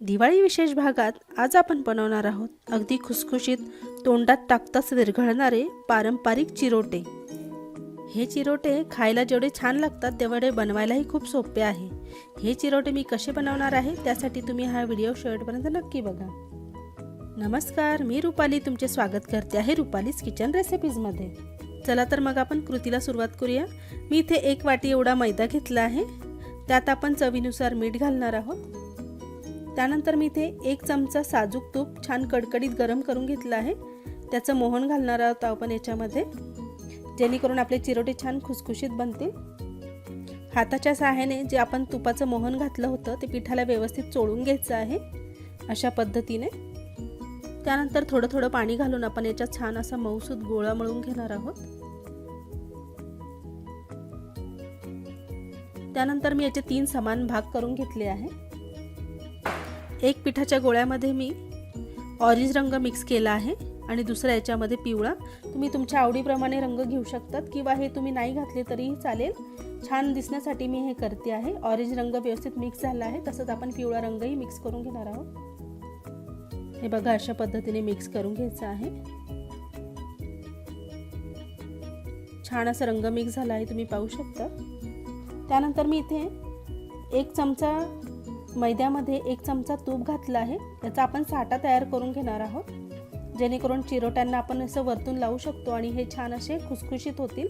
दिवाळी विशेष भागात आज आपण बनवणार आहोत. अगदी खुसखुशीत तोंडात टाकताच विरघळणारे पारंपरिक चिरोटे. हे चिरोटे खायला जेवढे छान लागतात तेवढे बनवायलाही खूप सोपे आहे. हे चिरोटे मी कसे बनवणार आहे त्यासाठी तुम्ही हा व्हिडिओ शेवटपर्यंत नक्की बघा. नमस्कार मी रुपाली. तुमचे स्वागत करते आहे रुपालीज किचन रेसिपीजमध्ये चला तर मग आपण कृतीला सुरुवात करूया. मी इथे एक वाटी एवढा मैदा घेतला आहे. त्यात आपण चवीनुसार मीठ घालणार आहोत. त्यानंतर मी इथे एक चमचा साजूक तूप छान कडकडीत गरम करून घेतलं आहे. त्याचं मोहन घालणार आहोत आपण याच्यामध्ये. जेणेकरून आपले चिरोटे छान खुसखुशीत बनतील. हाताच्या सहाय्याने जे आपण तुपाचं मोहन घातलं होतं ते पिठाला व्यवस्थित चोळून घ्यायचं आहे. अशा पद्धतीने. त्यानंतर थोडं थोडं पाणी घालून आपण याच्यात छान असा मऊसूद गोळा मळून घेणार आहोत. त्यानंतर मी याचे तीन समान भाग करून घेतले आहे. एक पिठाच्या गोळ्यामध्ये मी ऑरेंज रंग मिक्स केला आहे आणि दुसऱ्या याच्यामध्ये पिवळा. तुम्ही तुमच्या आवडीप्रमाणे रंग घेऊ शकतात किंवा हे तुम्ही नाही घातले तरीही चालेल. छान दिसण्यासाठी मी हे करते आहे. ऑरेंज रंग व्यवस्थित मिक्स झाला आहे. तसंच आपण पिवळा रंगही मिक्स करून घेणार आहोत. हे बघा अशा पद्धतीने मिक्स करून घ्यायचं आहे. छान असा रंग मिक्स झाला आहे तुम्ही पाहू शकता. त्यानंतर मी इथे एक चमचा मैद्यामध्ये एक चमचा तूप घातला आहे. त्याचा आपण साठा तयार करून घेणार आहोत. जेणेकरून चिरोट्यांना आपण असं वरतून लावू शकतो आणि हे छान असे खुसखुशीत होतील.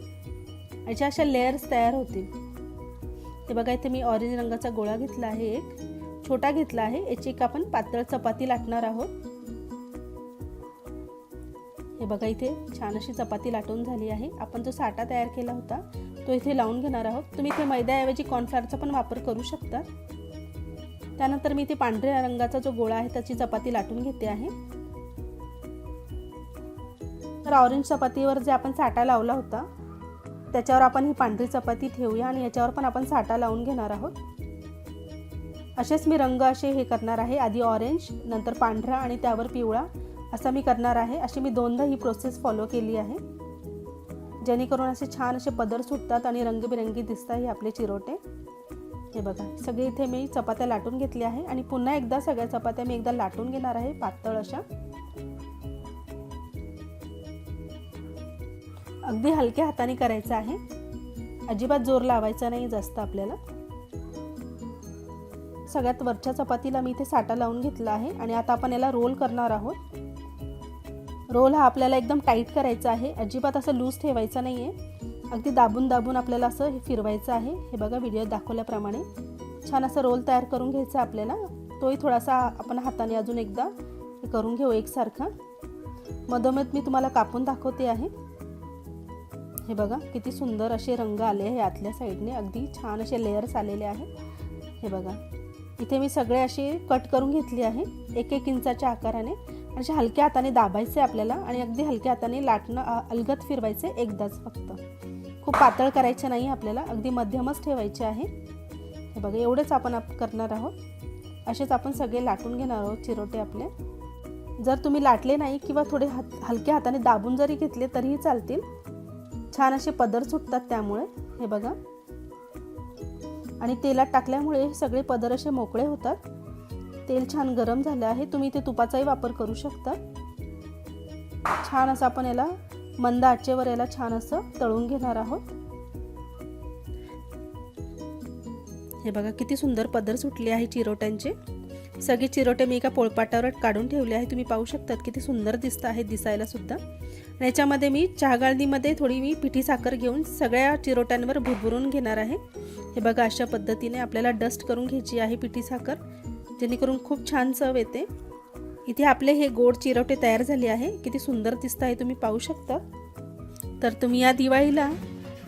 याच्या अशा लेयर्स तयार होतील. हे बघा इथे मी ऑरेंज रंगाचा गोळा घेतला आहे एक. छोटा घेतला आहे. याची एक आपण पातळ चपाती लाटणार आहोत. हे बघा इथे छान अशी चपाती लाटून झाली आहे. आपण जो साठा तयार केला होता तो इथे लावून घेणार आहोत. तुम्ही इथे मैद्याऐवजी कॉर्नफ्लॉरचा पण वापर करू शकता. त्यानंतर मी इथे पांढऱ्या रंगाचा जो गोळा आहे त्याची चपाती लाटून घेते आहे. तर ऑरेंज चपातीवर जे आपण साठा लावला होता त्याच्यावर आपण ही पांढरी चपाती ठेवूया आणि याच्यावर पण आपण साठा लावून घेणार आहोत. असेच मी रंग असे हे करणार आहे आधी ऑरेंज नंतर पांढरा आणि त्यावर पिवळा असं मी करणार आहे. अशी मी दोनदा ही प्रोसेस फॉलो केली आहे. जेणेकरून असे छान असे पदर सुटतात आणि रंगबिरंगी दिसतात हे आपले चिरोटे. हे बघा सगळे इथे मी चपात्या लाटून घेतल्या आहे आणि पुन्हा एकदा सगळ्या चपात्या मी एकदा लाटून घेणार आहे पातळ अशा. अगदी हलक्या हाताने करायचं आहे. अजिबात जोर लावायचा नाही जास्त आपल्याला. सगळ्यात वरच्या चपातीला मी इथे साठा लावून घेतला आहे आणि आता आपण याला रोल करणार आहोत. रोल हा आपल्याला एकदम टाईट करायचा आहे अजिबात असं लूज ठेवायचा नाही आहे अगदी दाबून दाबून आपल्याला असं हे फिरवायचं आहे. हे बघा व्हिडिओ दाखवल्याप्रमाणे. छान असा रोल तयार करून घ्यायचा आपल्याला. तोही थोडासा आपण हाताने अजून एकदा हे करून घेऊ एकसारखा. मधोमध मी तुम्हाला कापून दाखवते आहे. हे बघा किती सुंदर असे रंग आले आहे आतल्या साईडने अगदी छान असे लेयर्स आलेले आहेत हे बघा इथे मी सगळे असे कट करून घेतले आहे. एक एक इंचाच्या आकाराने. असे हलक्या हाताने दाबायचे आपल्याला आणि अगदी हलक्या हाताने लाटणं अलगत फिरवायचे एकदाच फक्त. खूप पातळ करायचे नाही आपल्याला अगदी मध्यमच ठेवायचे आहे. हे बघा एवढंच आपण आप करणार आहोत. असेच आपण सगळे लाटून घेणार आहोत चिरोटे आपले. जर तुम्ही लाटले नाही किंवा थोडे हात हलक्या हाताने दाबून जरी घेतले तरीही चालतील. छान असे पदर सुटतात त्यामुळे. हे बघा. आणि तेलात टाकल्यामुळे सगळे पदर असे मोकळे होतात. तेल छान गरम झालं आहे. तुम्ही इथे तुपाचाही वापर करू शकता. छान असं आपण याला मंद आचेवर याला छान असं तळून घेणार आहोत. हे बघा किती सुंदर पदर सुटले आहे चिरोट्यांचे. सगळे चिरोटे मी एका पोळपाटावर काढून ठेवले आहे. तुम्ही पाहू शकतात किती सुंदर दिसत आहे दिसायला सुद्धा. आणि याच्यामध्ये मी चहागाळणीमध्ये थोडी मी पिठी साखर घेऊन सगळ्या चिरोट्यांवर भुरभुरून घेणार आहे. हे बघा अशा पद्धतीने आपल्याला डस्ट करून घ्यायची आहे पिठी साखर. जेणेकरून खूप छान चव येते. इथे आपले हे गोड चिरवटे तयार झाले आहे. किती सुंदर दिसत आहे तुम्ही पाहू शकता. तर तुम्ही या दिवाळीला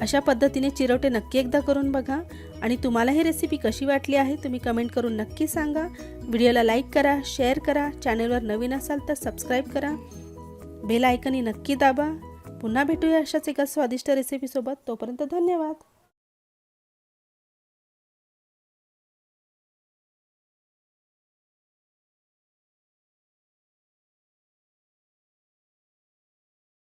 अशा पद्धतीने चिरवटे नक्की एकदा करून बघा. आणि तुम्हाला ही रेसिपी कशी वाटली आहे तुम्ही कमेंट करून नक्की सांगा. व्हिडिओला लाईक करा शेअर करा चॅनलवर नवीन असाल तर सबस्क्राईब करा. बेल आयकनी नक्की दाबा. पुन्हा भेटूया अशाच एका स्वादिष्ट रेसिपीसोबत तोपर्यंत धन्यवाद.